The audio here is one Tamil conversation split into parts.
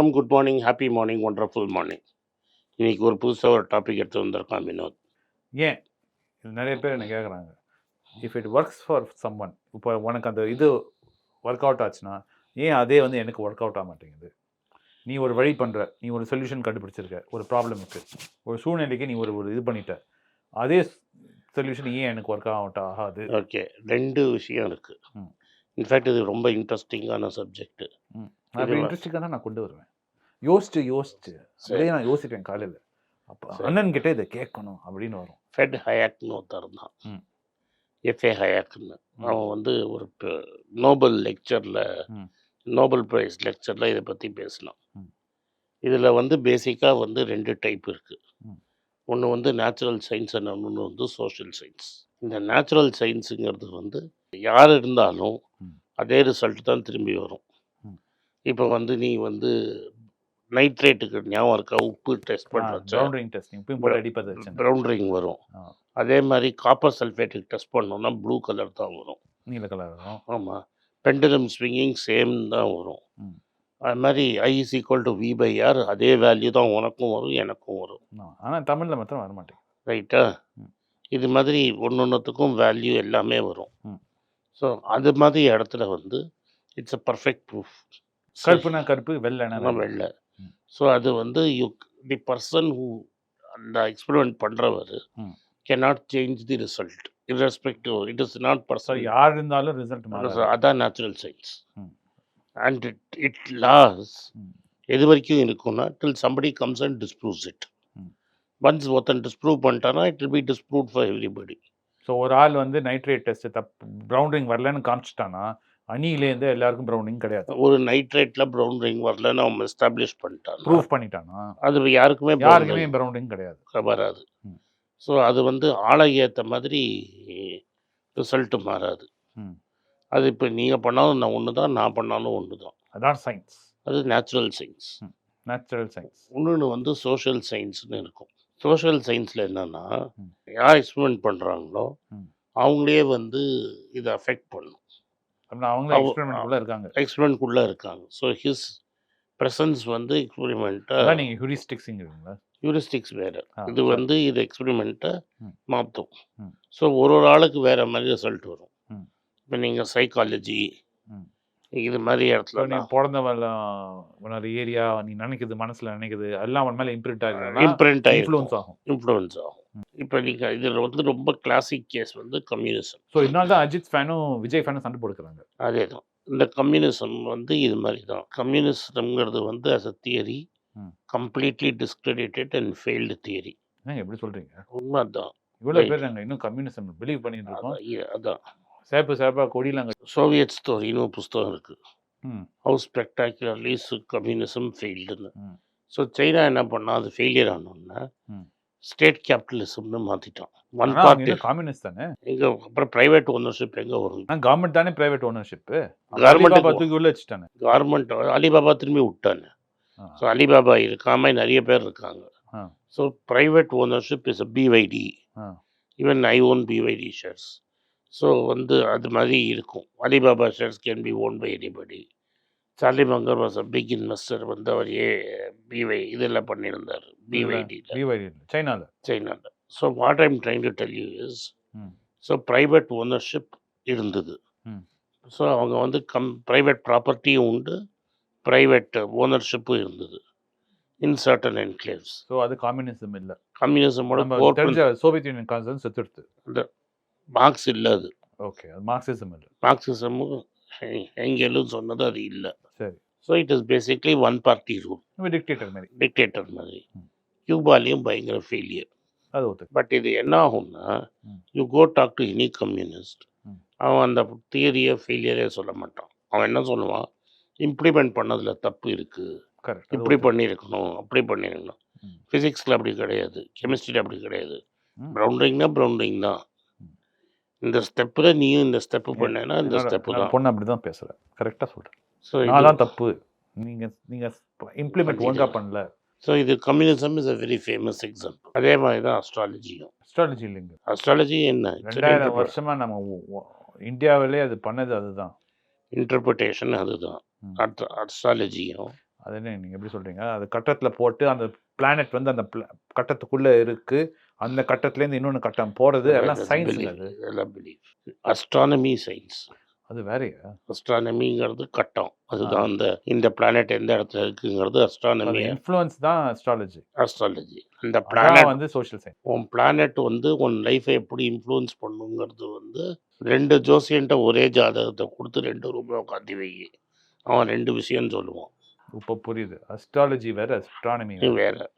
வணக்கம் good morning happy morning wonderful morning இன்னைக்கு ஒரு புதுசாக ஒரு டாபிக் எடுத்து வந்திருக்கான் வினோத். ஏன்? இது நிறைய பேர் என்ன கேட்குறாங்க if it works for someone இப்போ உனக்கு அந்த இது ஒர்க் அவுட் ஆச்சுன்னா ஏன் அதே வந்து எனக்கு ஒர்க் அவுட் ஆக மாட்டேங்குது? நீ ஒரு வழி பண்ணுற நீ ஒரு சொல்யூஷன் கண்டுபிடிச்சிருக்க ஒரு ப்ராப்ளமுக்கு ஒரு சூழ்நிலைக்கு நீ ஒரு ஒரு இது பண்ணிட்ட அதே சொல்யூஷன் ஏன் எனக்கு ஒர்க் அவுட் ஆகாது? ஓகே ரெண்டு விஷயம் இருக்கு. ம். இன்ஃபேக்ட் இது ரொம்ப இன்ட்ரெஸ்டிங்கான சப்ஜெக்ட் நான் இதுவா- இன்ட்ரெஸ்டிங்காக தான் நான் கொண்டு வருவேன். யோசிச்சு யோசிச்சு அப்படியே நான் யோசிப்பேன் காலையில் அப்போ. அண்ணன் கிட்ட இதை கேட்கணும் அப்படின்னு வரும் ஃபெட் ஹயாக்னு ஒருத்தர் தான். எஃப்ஏ ஹயாக்னு. அவன் வந்து ஒரு நோபல் லெக்சரில். நோபல் ப்ரைஸ் லெக்சரில் இதை பற்றி பேசினான். இதில் வந்து பேசிக்காக வந்து ரெண்டு டைப் இருக்குது. ஒன்று வந்து நேச்சுரல் சயின்ஸ் இன்னொன்று வந்து சோஷியல் சயின்ஸ் இந்த நேச்சுரல் சயின்ஸுங்கிறது வந்து யார் இருந்தாலும். அதே ரிசல்ட் தான் திரும்பி வரும். இப்போ வந்து நீ வந்து நைட்ரேட்டுக்கு ஞாபகம் இருக்கா? உப்பு டெஸ்ட் பண்ணுறச்ச பவுண்டரிங் டெஸ்டிங் இப்பயும் போட்டு அடிப்பது வச்சு ப்ரௌன் ரிங் வரும். அதே மாதிரி காப்பர் சல்ஃபேட்டுக்கு டெஸ்ட் பண்ணோம்னா ப்ளூ கலர் தான் வரும். நீல கலர் வரும். ஆமாம் பெண்டலம் ஸ்விங்கிங் சேம் தான் வரும். அது மாதிரி I is equal to V by R அதே வேல்யூ தான் உனக்கும் வரும் எனக்கும் வரும். ஆனால் தமிழில் மாத்திரம் வர மாட்டேங்குது. ரைட்டா. இது மாதிரி ஒன்று ஒன்றுத்துக்கும் வேல்யூ எல்லாமே வரும். ஸோ அது மாதிரி இடத்துல வந்து இட்ஸ் அ பர்ஃபெக்ட் ப்ரூஃப் கருப்புனா கருப்பு வெள்ளைனா வெள்ளை. ஸோ அது வந்து யூ தி பர்சன் ஹூ அந்த எக்ஸ்பெரிமெண்ட் பண்ணுறவர் ம். Cannot change the result irrespective it is not person யார் இருந்தாலும் ரிசல்ட் அதான் natural science. And it it laws. எது வரைக்கும் இருக்கும்னா till somebody comes and disproves it. Once ஒருத்தன் டிஸ்ப்ரூவ் பண்ணிட்டானா it will be disprove for everybody so ஒரு ஆள் வந்து நைட்ரேட் டெஸ்ட் தப்பு ப்ரௌண்டரிங் வரலன்னு காமிச்சிட்டானா அணியிலேருந்து எல்லாருக்கும் ப்ரௌனிங் கிடையாது. ஒரு நைட்ரேட்ல ப்ரௌன் ரிங் வரலன்னு அவன் எஸ்டாப்ளிஷ் பண்ணிட்டான். ப்ரூஃப் பண்ணிட்டானா? அது யாருக்குமே யாருக்குமே ring ப்ரௌனிங் கிடையாது. வராது. ஸோ அது வந்து ஆளை ஏற்ற மாதிரி ரிசல்ட்டு மாறாது. அது இப்போ நீங்கள் பண்ணாலும் நான் ஒன்று தான் நான் பண்ணாலும் ஒன்று தான் அதான் சயின்ஸ் அது நேச்சுரல் சயின்ஸ் நேச்சுரல் சயின்ஸ் இன்னொன்று வந்து சோஷியல் சயின்ஸ்னு இருக்கும். சோஷியல் சயின்ஸில் என்னென்னா. யார் எக்ஸ்பெரிமெண்ட் பண்ணுறாங்களோ. அவங்களே வந்து இதை அஃபெக்ட் பண்ணும். அப்படின்னா அவங்களே அவ- எக்ஸ்பெரிமெண்ட் உள்ள இருக்காங்க எக்ஸ்பெரிமெண்ட்குள்ளே இருக்காங்க ஸோ ஹிஸ் ப்ரெசன்ஸ் வந்து எக்ஸ்பெரிமெண்ட்டை அதான் நீங்கள் ஹியூரிஸ்டிக்ஸுங்கிறீங்களா ஹியூரிஸ்டிக்ஸ் வேறு இது. வந்து இது எக்ஸ்பெரிமெண்ட்டை. மாற்றும். ஸோ ஒரு ஒரு ஆளுக்கு வேறு மாதிரி ரிசல்ட் வரும். இப்போ நீங்கள் சைக்காலஜி. இது மாதிரி இடத்துல நீ பிறந்த ஏரியா நீ நினைக்குது மனசுல நினைக்குது எல்லாம் அவன் மேலே இம்ப்ரிண்ட் ஆகிருந்தா இம்ப்ரிண்ட் இன்ஃப்ளூயன்ஸ் ஆகிருக்கும் ஆகும் இன்ஃப்ளூயன்ஸ் ஆகும் இப்போ நீங்கள் இதில் வந்து ரொம்ப கிளாசிக் கேஸ் வந்து கம்யூனிசம் ஸோ இதனால தான் அஜித் ஃபேனும் விஜய் ஃபேனும் சண்டை போட்டுக்கிறாங்க. அதே தான் இந்த கம்யூனிசம் வந்து இது மாதிரி தான் கம்யூனிசம்ங்கிறது வந்து as a theory. Completely discredited and failed theory எப்படி சொல்றீங்க? உண்மை தான் இவ்வளோ. பேர் நாங்கள் இன்னும் கம்யூனிசம் பிலீவ் பண்ணிட்டு இருக்கோம். அதான் சேப்பு சேப்பா கொடியில் சோவியத் ஸ்டோரின்னு ஒரு புஸ்தகம் இருக்குது ஹவு ஸ்பெக்டாக்குலர்லி கம்யூனிசம் ஃபெயில்டுன்னு. ஸோ சைனா என்ன பண்ணா அது ஃபெயிலியர் ஆனோன்னா. ஸ்டேட் கேபிட்டலிசம்னு மாற்றிட்டான் ஒன் பார்ட்டி கம்யூனிஸ்ட் தானே? எங்கே அப்புறம் ப்ரைவேட் ஓனர்ஷிப் எங்கே வரும்? கவர்மெண்ட் தானே பிரைவேட் ஓனர்ஷிப் கவர்மெண்ட் க்கு- தூக்கி உள்ள வச்சுட்டானே. கார்மெண்ட் அலிபாபா திரும்பி விட்டாங்க ஆ. ஸோ அலிபாபா இருக்காம நிறைய பேர் இருக்காங்க. So private ownership is a BYD. Even I own BYD shares so வந்து அது மாதிரி இருக்கும். Alibaba shares can be own by anybody Charlie Munger was a big investor வந்து அவர் ஏ பிவை இதெல்லாம் பண்ணியிருந்தார். பிவைடியில் பிவைடி சைனால. சைனாவில் so what I'm trying to tell you is. So private ownership இருந்தது. ஸோ அவங்க வந்து கம் ப்ரைவேட் ப்ராப்பர்ட்டியும் உண்டு ப்ரைவேட் ஓனர்ஷிப்பும் இருந்தது. இன் சர்டன் என்க்ளேவ்ஸ் ஸோ அது கம்யூனிசம் இல்லை. கம்யூனிசமோட சோவியத் யூனியன் கான்சன் செத்துடுத்து. மார்க்ஸ் இல்லை அது. ஓகே அது மார்க்சிசம் இல்லை. மார்க்சிசமும் எங்கேலும் சொன்னது அது இல்லை. சரி. So it is basically one party rule dictator மாதிரி. டிக்டேட்டர் மாதிரி. கியூபாலையும் பயங்கர ஃபெயிலியர் அது பட் இது என்ன ஆகும்னா. You go talk to any communist. அவன் அந்த தியரியை ஃபெயிலியரே சொல்ல மாட்டான். அவன் என்ன சொல்லுவான்? இம்ப்ளிமெண்ட் பண்ணதில் தப்பு இருக்குது கரெக்ட் இப்படி பண்ணியிருக்கணும் அப்படி பண்ணியிருக்கணும். ஃபிசிக்ஸில் அப்படி கிடையாது. கெமிஸ்ட்ரியில் அப்படி கிடையாது. ம். ப்ரௌண்டரிங்னா ப்ரௌண்டரிங் தான். இந்த ஸ்டெப்பில் நீயும் இந்த ஸ்டெப்பு பண்ணேன்னா இந்த ஸ்டெப்பு தான். பொண்ணு அப்படி தான் பேசுகிறேன் கரெக்டாக சொல்கிறேன் ஸோ தான் தப்பு. நீங்கள் நீங்கள் இம்ப்ளிமெண்ட் ஒழுங்கா பண்ணல. ஸோ இது communism is a very famous example அதே மாதிரி தான் அஸ்ட்ராலஜியும் ஸ்ட்ராட்டஜி இல்லைங்க. அஸ்ட்ராலஜி என்ன? ரெண்டாயிரம் வருஷமா நம்ம இந்தியாவிலே அது பண்ணது அதுதான். இன்டர்பிரிட்டேஷன் அதுதான். ம். அஸ்ட்ராலஜியும் அது என்ன நீங்க எப்படி சொல்றீங்க? அது கட்டத்துல போட்டு அந்த பிளானட் வந்து அந்த கட்டத்துக்குள்ள இருக்கு. அந்த கட்டத்துல இருந்து இன்னொன்னு கட்டம் போறது எல்லாம் சயின்ஸ் எல்லாம் பிலீஃப் அஸ்ட்ரானமி சயின்ஸ் அது வேறையா? அஸ்ட்ரானமிங்கிறது கட்டம். அதுதான் அந்த இந்த பிளானட் எந்த இடத்துல இருக்குங்கிறது அஸ்ட்ரானமி இன்ஃப்ளூயன்ஸ் தான் அஸ்ட்ராலஜி அஸ்ட்ராலஜி அந்த பிளானட் வந்து சோஷியல் சயின்ஸ் உன் பிளானட் வந்து உன் லைஃப்பை எப்படி இன்ஃப்ளூயன்ஸ் பண்ணுங்கிறது வந்து ரெண்டு ஜோசியன்ட்ட ஒரே ஜாதகத்தை கொடுத்து ரெண்டு ரூபாய் உட்காந்து வை. அவன் ரெண்டு விஷயம் சொல்லுவான். இப்போ புரியுது. அஸ்ட்ராலஜி வேற அஸ்ட்ரானமி வேற.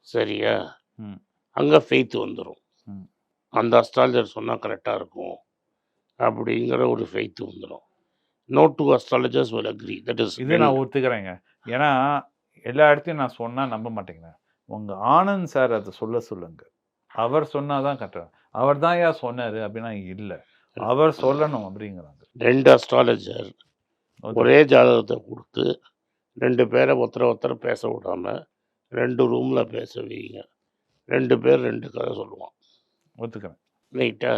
சரியா. அங்கே ஃபெய்த் வந்துடும் ம். அந்த அஸ்ட்ராலஜர் சொன்னால் கரெக்டாக இருக்கும். அப்படிங்கிற ஒரு ஃபெய்த் வந்துடும் no two astrologers will agree. That is இது நான் ஒத்துக்கிறேங்க. ஏன்னா எல்லா இடத்தையும் நான் சொன்னா நம்ப மாட்டேங்கிறேன். உங்க ஆனந்த் சார் அதை சொல்ல சொல்லுங்க. அவர் சொன்னாதான் கரெக்டாக அவர் தான் ஏன் சொன்னாரு அப்படின்னா இல்ல. அவர் சொல்லணும் அப்படிங்கிறாங்க. ரெண்டு அஸ்ட்ராலஜர் ஒரே ஜாதகத்தை கொடுத்து ரெண்டு பேரை ஒருத்தர ஒருத்தர பேச விடாம ரெண்டு ரூமில் பேச வைங்க. ரெண்டு பேர் ரெண்டு கதை சொல்லுவான். ஒத்துக்கிறேன். ரைட்டா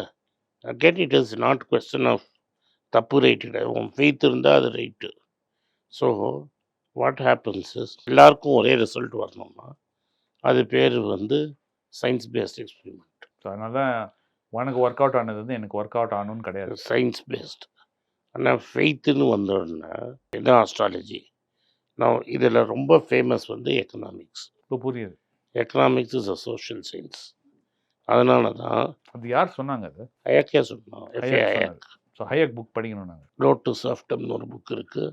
again it is not question of தப்பு ரைட்டு உன் ஃபெய்த் இருந்தால் அது right so what happens is எல்லாருக்கும் ஒரே ரிசல்ட் வரணும்னா அது பேர் வந்து சயின்ஸ் பேஸ்ட் எக்ஸ்பெரிமெண்ட் அதனால தான் உனக்கு ஒர்க் அவுட் ஆனது வந்து எனக்கு ஒர்க் அவுட் ஆகணும்னு கிடையாது. சயின்ஸ் பேஸ்ட் ஆனால் ஃபெய்த்துன்னு வந்தோடனே இதுதான் அஸ்ட்ராலஜி நான் இதில் ரொம்ப ஃபேமஸ் வந்து எக்கனாமிக்ஸ் இப்போ புரியுது. Economics is a social science அதனால தான் அது யார் சொன்னாங்க அது? அயக்கே சொன்னோம். ஸோ ஹையக் புக் படிக்கணும் நாங்கள் ரோட் டு சாஃப்டம்னு ஒரு புக் இருக்குது.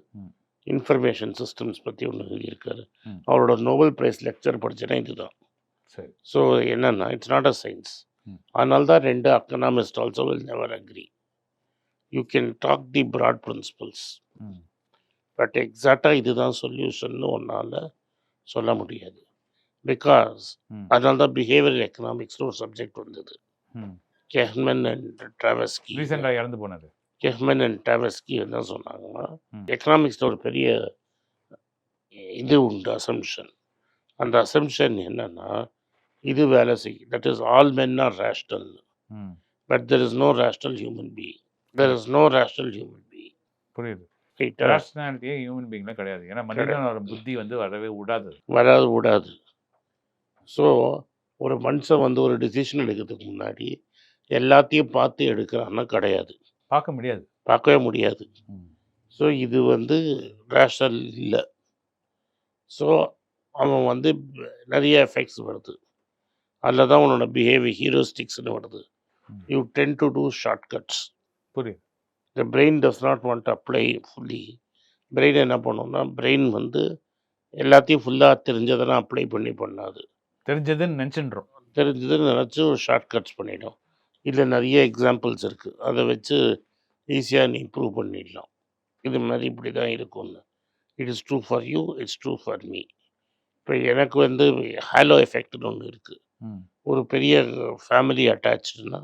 இன்ஃபர்மேஷன் சிஸ்டம்ஸ் பற்றி ஒன்று எழுதியிருக்காரு. அவரோட நோபல் பிரைஸ் லெக்சர் படிச்சேன்னா இதுதான். சரி. ஸோ என்னன்னா இட்ஸ் நாட் அ சயின்ஸ். அதனால தான் ரெண்டு economist also will never agree you can talk the broad principles but எக்ஸாக்டாக இதுதான் சொல்யூஷன்னு ஒன்றால் சொல்ல முடியாது. பிகாஸ் ம் அதனால தான் பிஹேவியர் எக்கனாமிக்ஸ்னு ஒரு சப்ஜெக்ட் வந்தது. கெஹ்மன் அண்ட் ட்ராவஸ்கி ரீசெண்டாக இறந்து போனது. கெஹ்மன் அண்ட் ட்ராவஸ்கி என்ன சொன்னாங்கன்னா. எக்கனாமிக்ஸில் ஒரு பெரிய இது உண்டு அசம்ஷன் அந்த அசம்ஷன் என்னன்னா இது வேலை செய்யும். That is all men are rational but there is no rational human being there is no rational human being புரியுது. ரேஷனாலிட்டியே ஹியூமன் பீயிங்ல கிடையாது. ஏன்னா மனிதனோட புத்தி வந்து வரவே விடாது. வராது விடாது. ஸோ ஒரு மனுஷன் வந்து ஒரு டிசிஷன் எடுக்கிறதுக்கு முன்னாடி எல்லாத்தையும் பார்த்து எடுக்கிறான்னா கிடையாது. பார்க்க முடியாது. பார்க்கவே முடியாது. ஸோ இது வந்து ரேஷனல் இல்லை. ஸோ அவன் வந்து நிறைய எஃபெக்ட்ஸ் வருது. அதில் தான் உன்னோட பிஹேவியர் ஹீரோஸ்டிக்ஸ்னு வருது. You tend to do short cuts புரியுது. The brain does not want apply fully brain என்ன பண்ணும்னா பிரெயின் வந்து எல்லாத்தையும் ஃபுல்லாக தெரிஞ்சதெல்லாம் அப்ளை பண்ணி பண்ணாது. தெரிஞ்சதுன்னு நினச்சின்றோம். தெரிஞ்சதுன்னு நினச்சி ஒரு ஷார்ட் கட்ஸ் பண்ணிடும் இதில் நிறைய எக்ஸாம்பிள்ஸ் இருக்குது அதை வச்சு ஈஸியாக நீ ப்ரூவ் பண்ணிடலாம். இது மாதிரி இப்படி தான் இருக்கும்னு. It is true for you it's true for me இப்போ எனக்கு வந்து ஹாலோ எஃபெக்ட்னு ஒன்று இருக்குது ஒரு பெரிய ஃபேமிலி அட்டாச்சுன்னா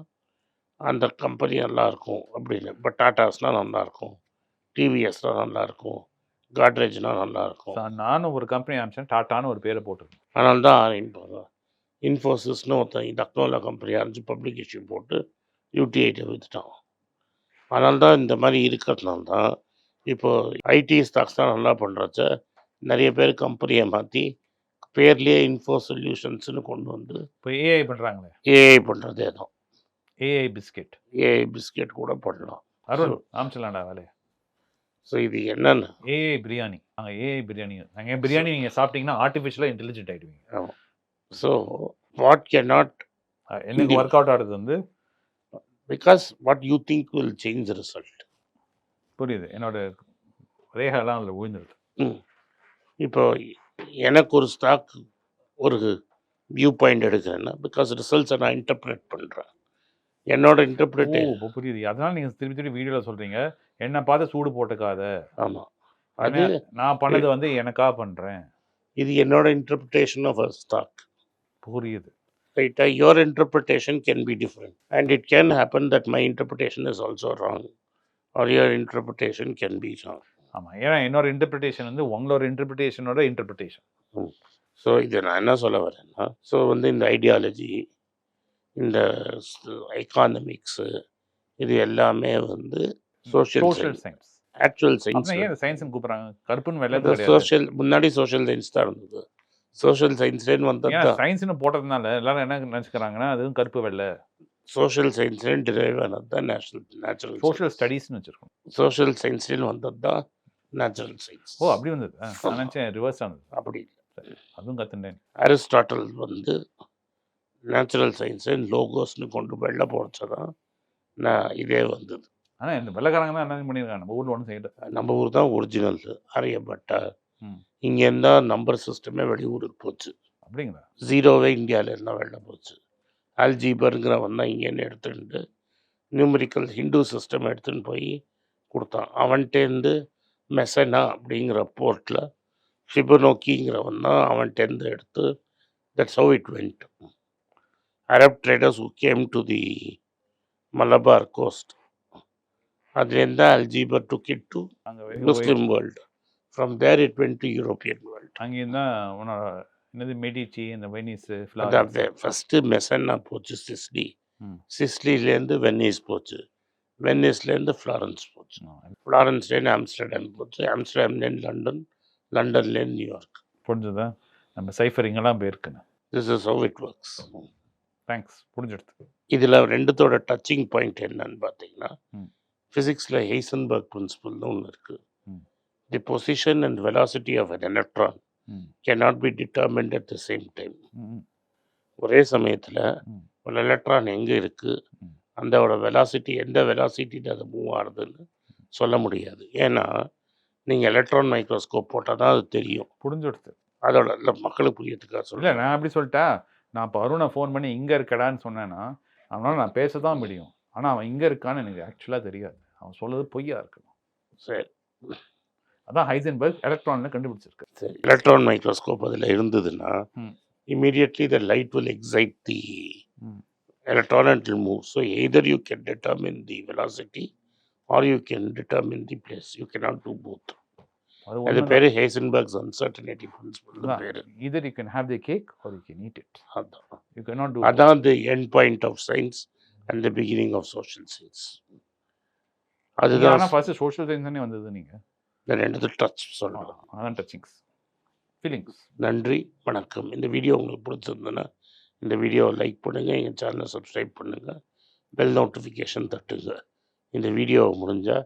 அந்த கம்பெனி நல்லா இருக்கும் அப்படின்னு. இப்போ டாட்டாஸ்னால் நல்லாயிருக்கும் டிவிஎஸ்னால் நல்லாயிருக்கும் காட்ரேஜ்னால் நல்லாயிருக்கும் நானும் ஒரு கம்பெனி ஆரம்பிச்சேன் டாட்டான்னு ஒரு பேரை போட்டிருக்கேன் அதனால தான் இன்ஃபோசிஸ்னு ஒருத்தன் டக்னோலா கம்பெனி ஆரம்பிச்சு பப்ளிக் இஷ்யூ போட்டு யூடிஐட்டை விற்றுட்டான் அதனால தான் இந்த மாதிரி இருக்கிறதுனால தான் இப்போ ஐடி ஸ்டாக்ஸ் தான் நல்லா பண்ணுறச்ச நிறைய பேர் கம்பெனியை மாற்றி பேர்லேயே இன்ஃபோ சொல்யூஷன்ஸ்னு கொண்டு வந்து இப்போ ஏஐ பண்ணுறாங்களே ஏஐ பண்ணுறதே தான். ஏஐ பிஸ்கெட் ஏஐ பிஸ்கெட் கூட பண்ணலாம். அருண் ஆரம்பிச்சிடலாம்டா வேலையை. ஸோ இது என்னன்னு? ஏஐ பிரியாணி. நாங்கள் ஏஐ பிரியாணி. நாங்கள் பிரியாணி நீங்கள் சாப்பிட்டீங்கன்னா ஆர்டிஃபிஷியலாக இன்டெலிஜென்ட் ஆகிடுவீங்க ஸோ வாட் கே நாட் எனக்கு ஒர்க் அவுட் ஆகிறது வந்து? Because what you think will change result புரியுது. என்னோட ரேகாலாம் அதில் விழுந்துருது இப்போ எனக்கு ஒரு ஸ்டாக் ஒரு வியூ பாயிண்ட் எடுக்கிறேன்னா பிகாஸ் ரிசல்ட்ஸை நான் இன்டர்பிரேட் பண்ணுறேன் என்னோட ஓ இன்டர்பிரேட் இப்போ புரியுது. அதனால நீங்கள் திருப்பி திருப்பி வீடியோவில் சொல்கிறீங்க என்னை பார்த்து சூடு போட்டுக்காத. ஆமாம் அது நான் பண்ணது வந்து எனக்கா பண்ணுறேன் இது என்னோட இன்டர்பிரிட்டேஷன் ஆஃப் அ ஸ்டாக் புரியுது. ரைட்டா your interpretation can be different and it can happen that my interpretation is also wrong or your interpretation can be wrong ஆமாம் ஏன்னா என்னோட இன்டர்பிரிட்டேஷன் வந்து உங்களோட இன்டர்பிரிட்டேஷனோட இன்டர்பிரிட்டேஷன் ஸோ இது நான் என்ன சொல்ல வரேன்னா ஸோ வந்து இந்த ஐடியாலஜி இந்த எக்கானமிக்ஸு இது எல்லாமே வந்து சோஷியல் சயின்ஸ் ஆக்சுவல் சயின்ஸ் ஏன் சயின்ஸ்னு கூப்பிடுறாங்க? கருப்புன்னு வெள்ளை சோஷியல் முன்னாடி சோஷியல் சயின்ஸ் தான் இருந்தது. சோஷியல் ஏன் தான். சயின்ஸ்னு போட்டதுனால எல்லாரும் என்ன நினைச்சுக்கிறாங்கன்னா அதுவும் கருப்பு வெள்ளை. சோஷியல் சயின்ஸ்லேருந்து டிரைவ் ஆனது தான் நேஷனல் நேச்சுரல் சோஷியல் ஸ்டடீஸ்னு வச்சிருக்கோம். சோஷியல் சயின்ஸ்லேருந்து வந்தது தான் நேச்சுரல் சயின்ஸ் ஓ அப்படி வந்தது. நினைச்சேன் ரிவர்ஸ் ஆனது. அப்படி இல்லை. அதுவும் கத்துட்டேன் அரிஸ்டாட்டல் வந்து நேச்சுரல் சயின்ஸை லோகோஸ்னு கொண்டு வெளில போச்சதான் நான் இதே வந்தது. ஆனா இந்த வெள்ளைக்காரங்க தான் என்ன பண்ணியிருக்காங்க. நம்ம ஊர்ல ஒன்றும் செய்யல. நம்ம ஊர் தான் ஒரிஜினல் ஆரியப்பட்டா ம். இங்கேருந்தா நம்பர் சிஸ்டமே வெளியூருக்கு போச்சு. அப்படிங்களா? ஜீரோவே இந்தியாவில இருந்தால் வெளில போச்சு. அல்ஜீபருங்கிறவன் தான் இங்கேருந்து எடுத்துட்டு நியூமரிக்கல் ஹிந்து சிஸ்டம் எடுத்துன்னு போய் கொடுத்தான். அவன்கிட்டேருந்து மெசனா அப்படிங்கிற போர்ட்டில் ஃபிபனோக்கிங்கிறவன் தான் அவன்கிட்டேருந்து எடுத்து that's how it went Arab traders who came to the Malabar coast அதுலேருந்து தான் அல்ஜீபர் டுக் இட் டு அங்க வெளிய போய் Muslim world from there it went to European world அங்கேயும் தான் உன்னோட என்னது மெடிச்சி இந்த வெனிஸ் ஃபஸ்ட்டு மெசன்னா போச்சு சிஸ்லி. சிஸ்லிலேருந்து வெனிஸ் போச்சு. வெனிஸ்லேருந்து ஃப்ளாரன்ஸ் போச்சு. ஃப்ளாரன்ஸ்லேருந்து ஆம்ஸ்டர்டாம் போச்சு. ஆம்ஸ்டர்டாம்லேருந்து லண்டன் லண்டன்லேருந்து நியூயார்க் புரிஞ்சுதா? நம்ம சைஃபரிங் எல்லாம் போயிருக்குன்னு. This is how it works thanks புரிஞ்சிடுது இதில் ரெண்டுத்தோட டச்சிங் பாயிண்ட் என்னன்னு பார்த்தீங்கன்னா. ஃபிசிக்ஸில் ஹெய்சன்பர்க் பிரின்சிபல்னு ஒன்று இருக்குது. The position and velocity of an electron hmm. cannot be determined at the same time ம், ஒரே சமயத்தில். ஒரு எலக்ட்ரான் எங்கே இருக்குது. அந்தோட வெலாசிட்டி எந்த வெலாசிட்டியில் அது மூவ் ஆகுதுன்னு சொல்ல முடியாது ஏன்னா நீங்கள் எலக்ட்ரான் மைக்ரோஸ்கோப் போட்டால் தான் அது தெரியும் புரிஞ்சிடுது அதோட மக்களுக்கு புரியத்துக்காக சொல்ல நான் அப்படி சொல்லிட்டா நான் இப்போ அருணை ஃபோன் பண்ணி இங்கே இருக்கடான்னு சொன்னேன்னா அவனால நான் பேச தான் முடியும் ஆனால் அவன் இங்கே இருக்கான்னு எனக்கு ஆக்சுவலாக தெரியாது அவன் சொல்றது பொய்யா இருக்கணும் சரி அதான் ஹைசன்பர்க் எலக்ட்ரானில் கண்டுபிடிச்சிருக்கு சரி எலக்ட்ரான் மைக்ரோஸ்கோப் அதில் இருந்ததுன்னா the light will excite the ம். electron and it will move. So either you can determine the velocity or you can determine the place. You cannot do both. அது பேரு ஹேசன்பர்க்ஸ் அன்சர்டனிட்டி பிரின்சிபல் பேரு either you can have the cake or you can eat it. அதான். யூ கேன் நாட் டூ அதான் the end point of science and the beginning of social science அதுதான் ஆனால் ஃபர்ஸ்ட் சோஷியல் சயின்ஸ் தானே வந்தது நீங்கள் ரெண்டு டச் சொல்லலாம் அதான் டச்சிங்ஸ் ஃபீலிங்ஸ் நன்றி வணக்கம். இந்த வீடியோ உங்களுக்கு பிடிச்சிருந்ததுன்னா இந்த வீடியோவை லைக் பண்ணுங்கள் எங்கள் சேனலை சப்ஸ்கிரைப் பண்ணுங்கள் பெல் நோட்டிஃபிகேஷன் தட்டுங்க. இந்த வீடியோ முடிஞ்சால்